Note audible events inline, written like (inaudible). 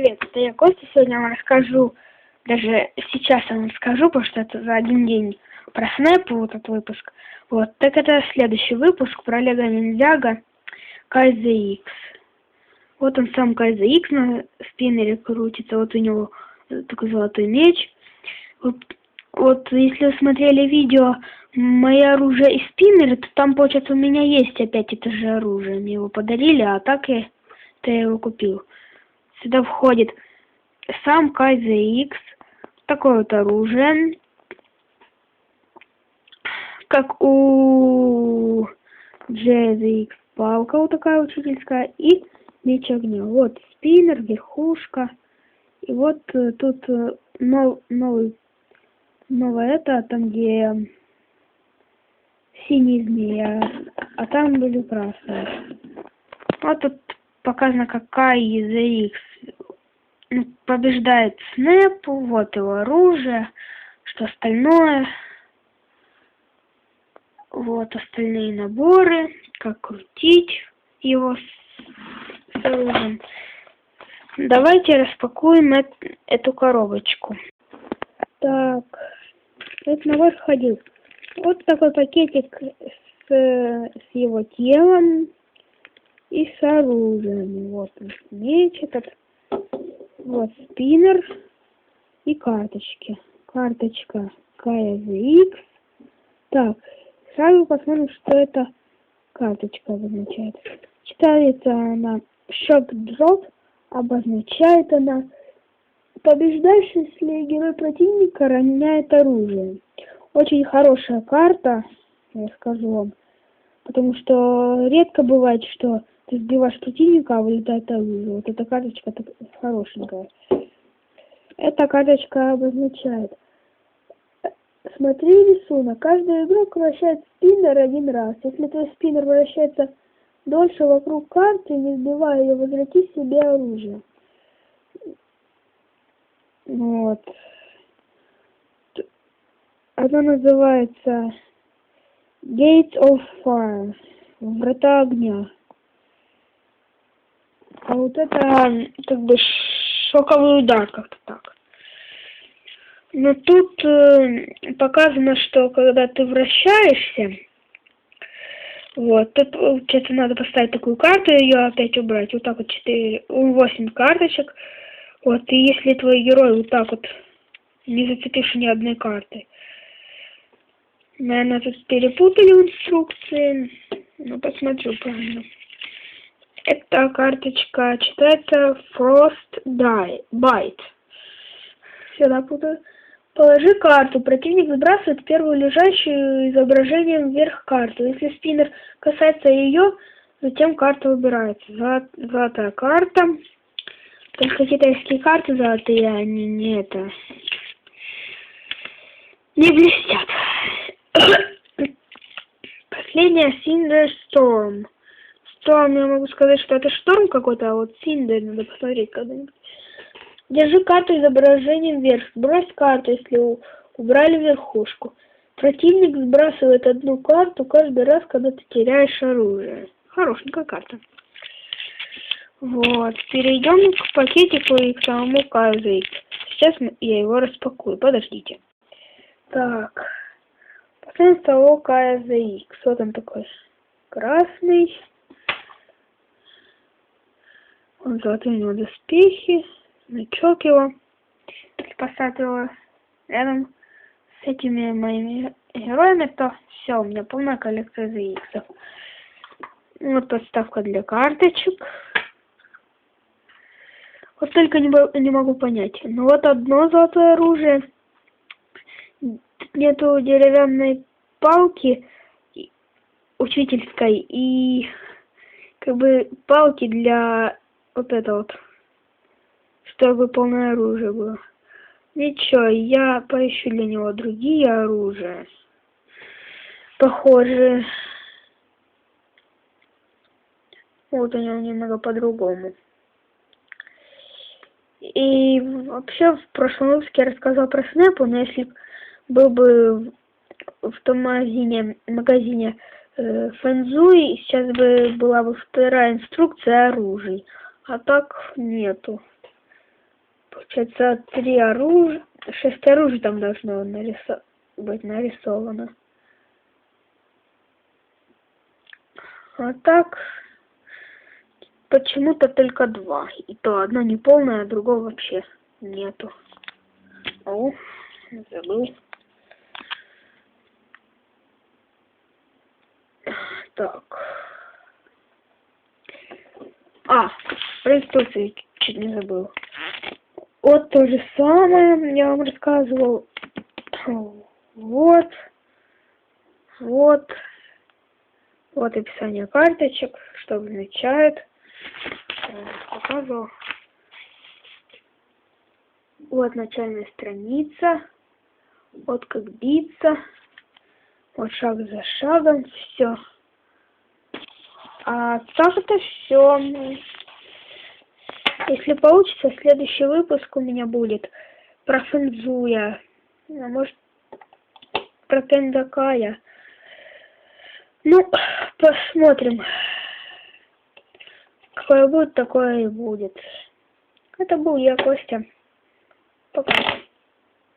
привет, это я Костя. Сегодня вам расскажу, даже сейчас я вам скажу, потому что это за один день про снэп, вот этот выпуск. Вот, так это следующий выпуск про Лего Ниндзяго KZX. Вот он сам KZX на спиннере крутится, вот у него такой золотой меч. Вот, вот если вы смотрели видео «Мое оружие и спиннеры», то там, получается, у меня есть опять это же оружие. Мне его подарили, а так я, то я его купил. Сюда входит сам KZX, такое вот оружие, как у JZX палка вот такая учительская и меч огня. Вот спиннер, верхушка. И вот э, тут э, нов, новый, новое это, там где синий змея, а там были красные. Вот тут показано, какая ZX ну, побеждает Снэп, вот его оружие, что остальное. Вот остальные наборы, как крутить его с, с оружием. Давайте распакуем эт, эту коробочку. Так, этот набор входил. Вот такой пакетик с, с его телом и с оружием. Вот меч этот. Вот спиннер и карточки. Карточка KZX. Так, сразу посмотрим, что это карточка обозначает. Читается она Shock Drop, обозначает она побеждаешь, если герой противника равняет оружие. Очень хорошая карта, я скажу вам. Потому что редко бывает, что ты сбиваешь противника, а вылетает оружие. Вот эта карточка хорошенькая. Эта карточка обозначает. Смотри рисунок. Каждый игрок вращает спиннер один раз. Если твой спиннер вращается дольше вокруг карты, не сбивая ее, возврати себе оружие. Вот. Она называется Gates of Fire. Врата огня. А вот это как бы шоковый удар как-то так. Но тут э, показано, что когда ты вращаешься, вот, тут, получается, надо поставить такую карту и ее опять убрать. Вот так вот 4, 8 карточек. Вот, и если твой герой вот так вот не зацепишь ни одной карты. Наверное, тут перепутали инструкции. Ну, посмотрю правильно. Эта карточка читается Frost Bite. Сюда путаю. Положи карту. Противник сбрасывает первую лежащую изображением вверх карту. Если спиннер касается ее, затем карта убирается. Золотая карта. Только китайские карты золотые, они не это... Не блестят. (coughs) Последняя Cinder Storm. Storm, я могу сказать, что это шторм какой-то, а вот Cinder надо посмотреть когда-нибудь. Держи карту изображением вверх. Сбрось карту, если убрали верхушку. Противник сбрасывает одну карту каждый раз, когда ты теряешь оружие. Хорошенькая карта. Вот. Перейдем к пакетику и к самому KZX. Сейчас я его распакую. Подождите. Так. Посмотрим того KZX. Вот он такой. Красный. Золотые у него доспехи значок его. Поставил рядом с этими моими героями, то все, у меня полная коллекция ZX. Вот подставка для карточек. Вот только не, не могу понять. Ну вот одно золотое оружие. нету деревянной палки учительской и как бы палки для вот этого вот чтобы полное оружие было. Ничего, я поищу для него другие оружия. Похоже. Вот у него немного по-другому. И вообще в прошлом выпуске я рассказал про Снэпу, но если был бы в том магазине, магазине э, Фэнзуи, сейчас бы была бы вторая инструкция оружий. А так нету. Получается, три оружия, шесть оружий там должно нарисо- быть нарисовано. А так, почему-то только два. И то одно не полное, а другого вообще нету. О, забыл. Так. А, про инструкции чуть не забыл. Вот то же самое я вам рассказывал. Вот. Вот. Вот описание карточек, что означает. Показывал. Вот начальная страница. Вот как биться. Вот шаг за шагом. Все. А так это все. Если получится, следующий выпуск у меня будет про Фэнзуя. А может, про Кендакая. Ну, посмотрим. Какое будет, такое и будет. Это был я, Костя. Пока.